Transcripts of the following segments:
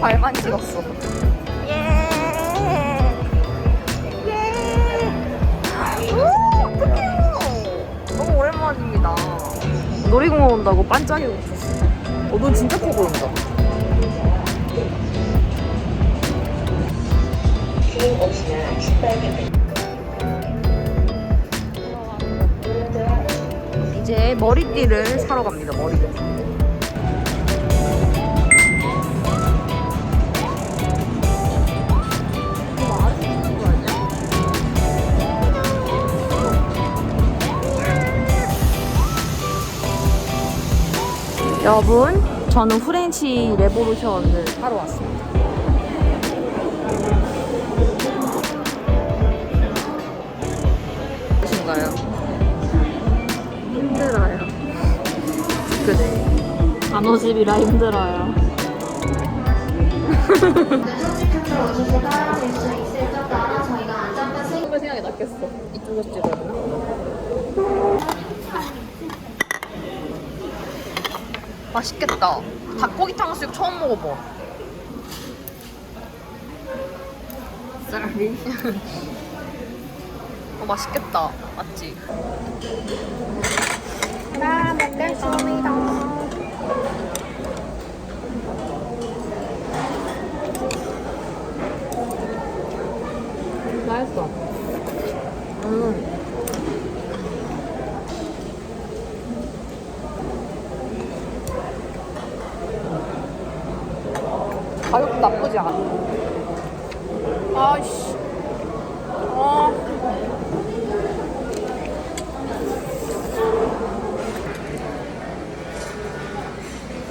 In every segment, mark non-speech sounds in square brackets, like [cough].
발만 찍었어. 예. 예. 오, 어떡해요. 너무 오랜만입니다. 놀이공원 온다고 반짝이고 있었어. 어, 넌 진짜 커 보인다. 이제 머리띠를 사러 갑니다. 머리띠. 여러분, 저는 프렌치 레보루션을 하러 왔습니다. 단호집이라 힘들어요. 생 [laughs] 찍어야? 맛있겠다. 닭고기 탕수육 처음 먹어봐. 쌀이? [laughs] 어, 맛있겠다. 맞지? 나 먹겠습니다. 맛있어. 음. 가격 나쁘지 않아. 아이씨. 아.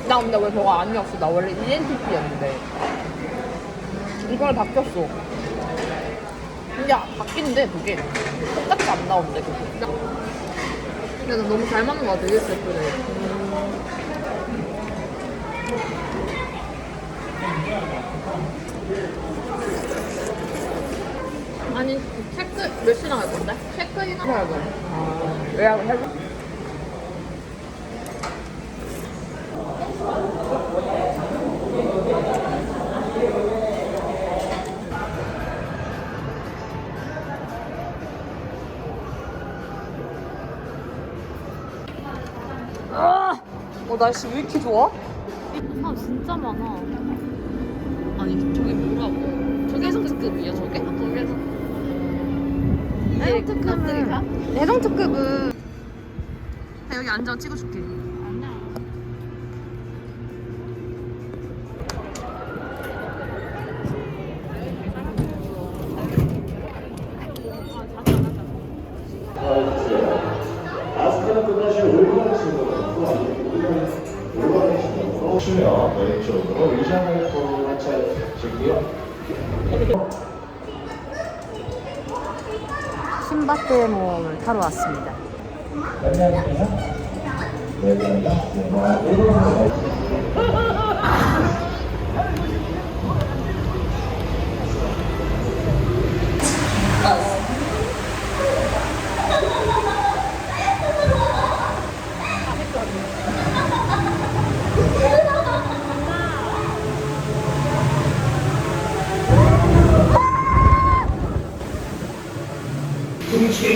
나 아니었어? 나 원래 ENTP였는데. 이번에 바뀌었어. 근데 바뀐대, 그게. 똑같이 안 나온대, 그게. 근데 나 너무 잘 맞는 거 같아, 그래. 아니 체크 몇 시나 갈 건데? 체크인 하고 아, 예약을 해줘? 아! 어 날씨 왜 이렇게 좋아? 사람 진짜 많아. 아니 저기 뭐라고? 저게 해성특급이야 저게? 거기에서 해성특급은 해성특급은 야, 여기 앉아 찍어줄게 왼쪽으로 위장을 돌아차시고요. 신밧드의 모험을 타러 왔습니다 안녕하세요. 네, 네, 이제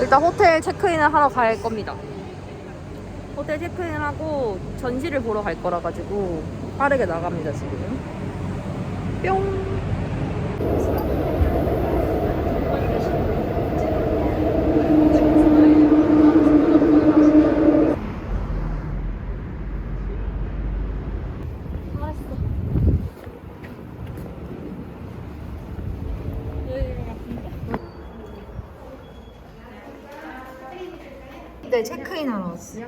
일단 호텔 체크인을 하러 갈 겁니다. 호텔 체크인을 하고 전시를 보러 갈 거라 가지고 빠르게 나갑니다 지금. 뿅. 네 왔어.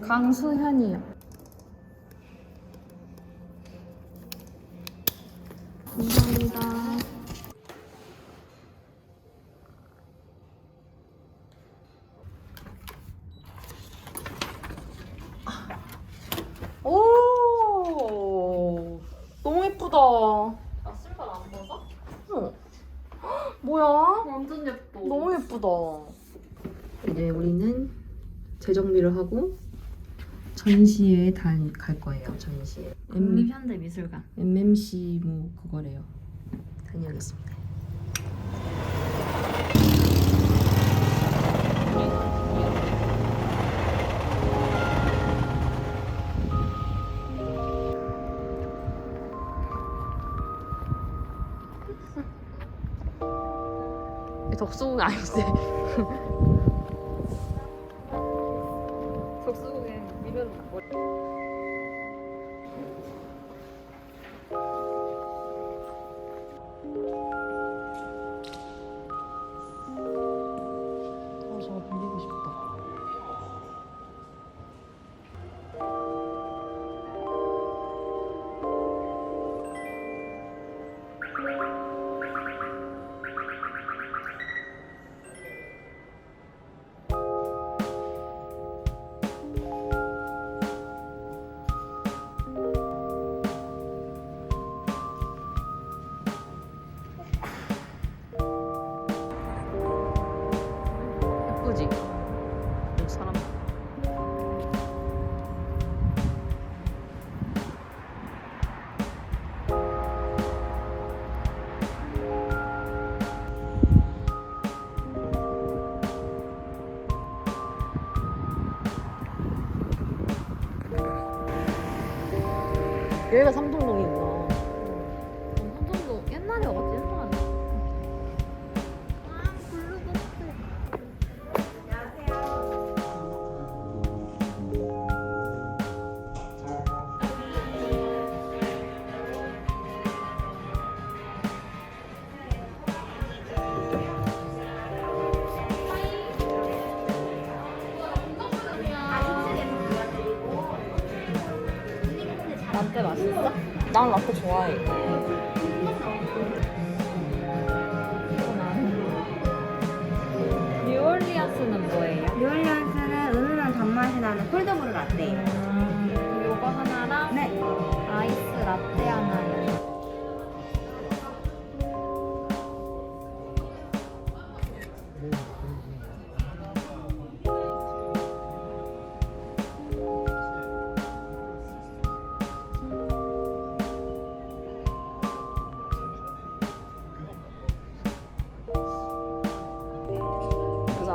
강수현이요. 너무 예쁘다. 이제 우리는 재정비를 하고 전시회에 달, 갈 거예요. 전시회. M, 국립현대미술관. MMC 뭐 그거래요. 다녀오겠습니다. 덕수궁 아닌데 [laughs] 여기가 삼성동이 라떼 맛있어? 난 라떼 좋아해. 뉴올리언스는 뭐예요? 뉴올리언스는 은은한 단맛이 나는 콜드브루 라떼. 요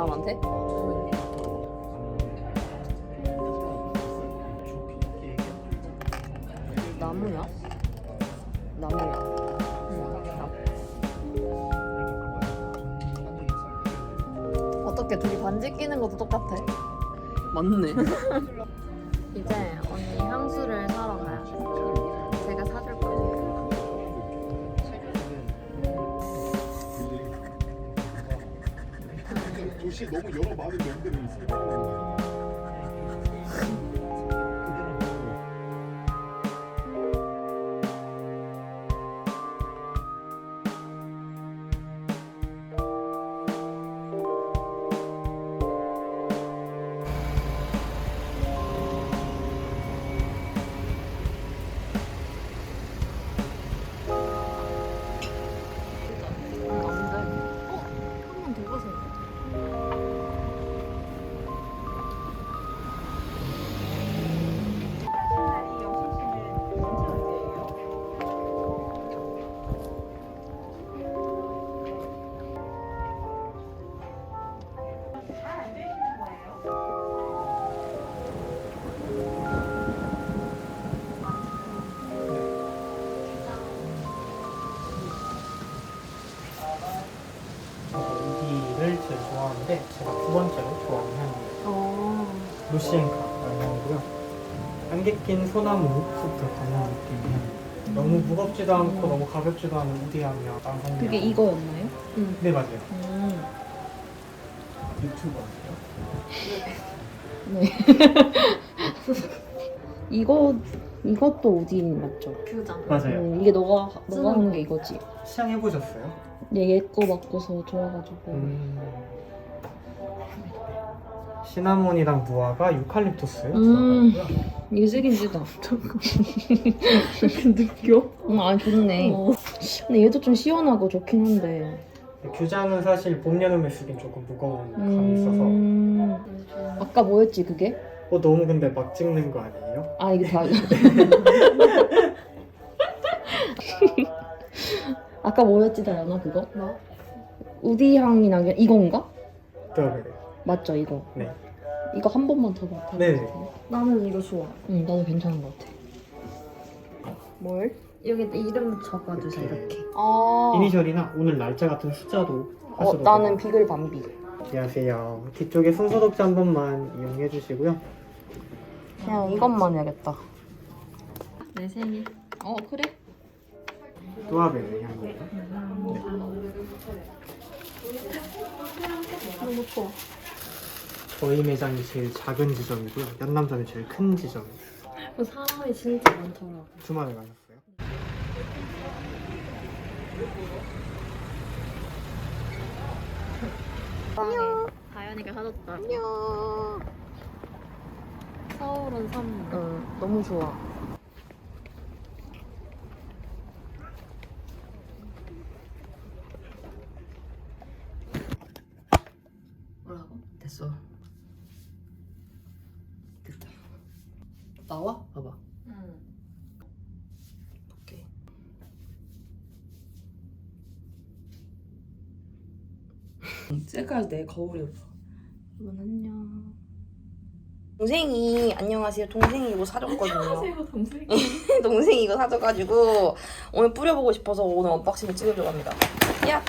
사람한테? 나무야? 나무야. 어떻게 둘이 반지 끼는 것도 똑같아? 맞네. [laughs] 도시에 너무 여러 많은 명들이 있어요. 한번 낀 소나무부터 가는 느낌의 향. 너무 무겁지도 않고 너무 가볍지도 않은 우디 향이야. 남성 그게 이거였나요? 네 맞아요. 음. 유튜버 [laughs] 이거 이것도 오딘 맞죠? 뷰잖아. 맞아요. 음, 이게 너가 너가 하는 거. 게 이거지. 시향해 보셨어요? 얘거 바꿔서 좋아가지고. 음. 시나몬이랑 무화과, 유칼립투스 음. 들어가고요. 이게 색인지도 느껴? 응, 아 좋네. 근데 얘도 좀 시원하고 좋긴 한데 규장은 사실 봄, 여름에 쓰긴 조금 무거운 감이 있어서 음... 아까 뭐였지 그게? 어 너무 근데 막 찍는 거 아니에요? 아 이게 다 [laughs] 아까 뭐였지 다연아 그거? 뭐? 우디 향이 나게 이건가? 네. 맞죠 이거 네. 이거 한 번만 더 맡아 네. 나는 이거 좋아 응 나도 괜찮은 것 같아 뭘? 여기 이름 적어주세요 이렇게. 아 이니셜이나 오늘 날짜 같은 숫자도 어, 하셔도 나는 되고. 비글 밤비 안녕하세요. 뒤쪽에 손소독제 한 번만 이용해 주시고요. 그냥 이것만 해야겠다 내 생일. 어 그래? 또아벨 향이에요. 너무 좋아 저희 매장이 제일 작은 지점이고요. 연남점이 제일 큰 지점이에요. 사람이 진짜 많더라고. 주말에 가셨어요? 다현이가 사줬다. 안녕. 서울은 선물. 응 너무 좋아 뭐라고? 됐어. 됐다. 나와? 봐봐. 응. 오케이. 셀카에서 내 거울이 예뻐. 여러분 안녕 동생이 안녕하세요 동생이 이거 사줬거든요 동생. [laughs] 동생이 이거 사줘가지고 오늘 뿌려보고 싶어서 오늘 언박싱을 찍으려고 합니다 야!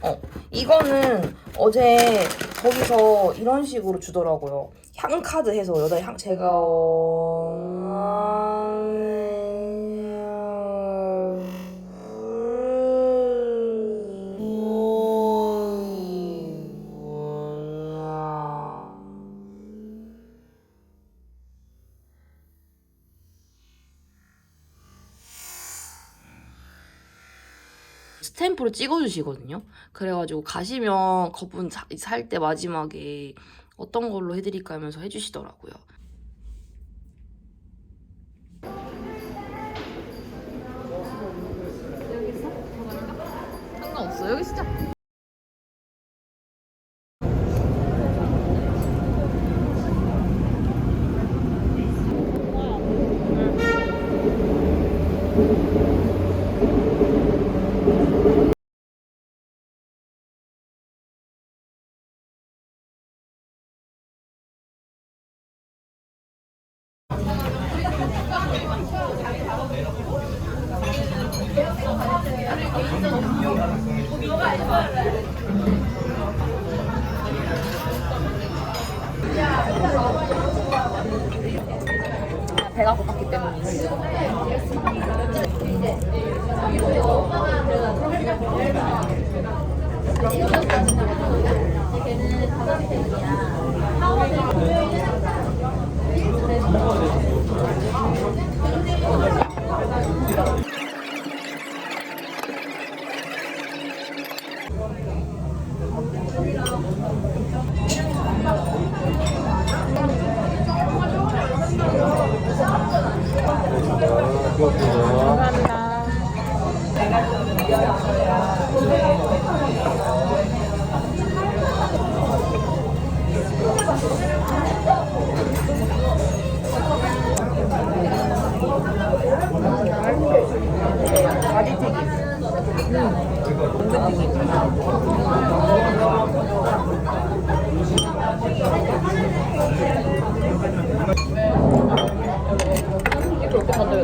어 이거는 어제 거기서 이런 식으로 주더라고요 향 카드 해서 여자 향 제가 스탬프로 찍어주시거든요. 그래가지고 가시면 거분 살 때 마지막에 어떤 걸로 해드릴까 하면서 해주시더라고요. 상관없어. 여기 진짜. 배가 고팠기 때문이지. 이렇 봤는데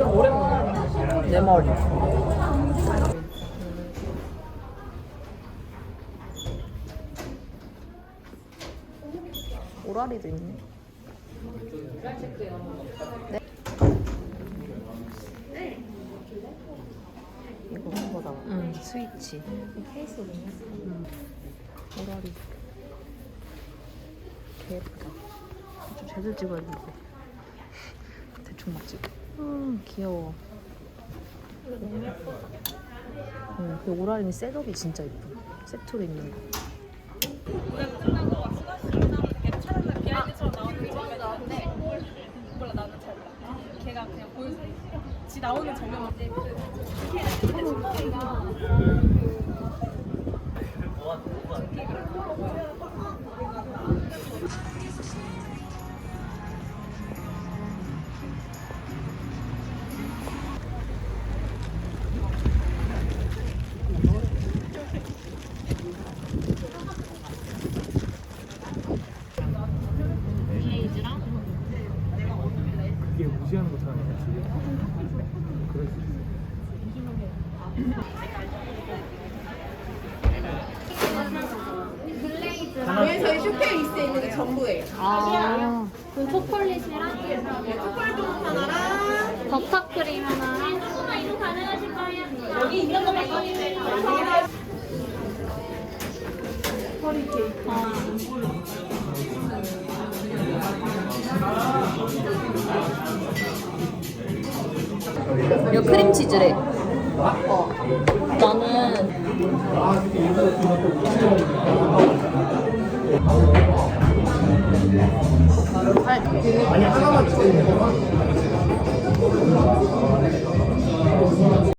오랜만에 내 머리. 오라리도 있네. 네. 이거 그거다. 응, 스위치. 케이스 있네. 오라리. 개 예쁘다. 좀 제대로 찍어야 돼. [laughs] 대충 막 찍어. 음, 귀여워. 응, 그 오라리는 셋업이 진짜 예뻐. 세트로 입는 거. 왜 여기 있는 거 이거 크림치즈래. 어. 나는 아니 하나만 찍어 ありがとうございます。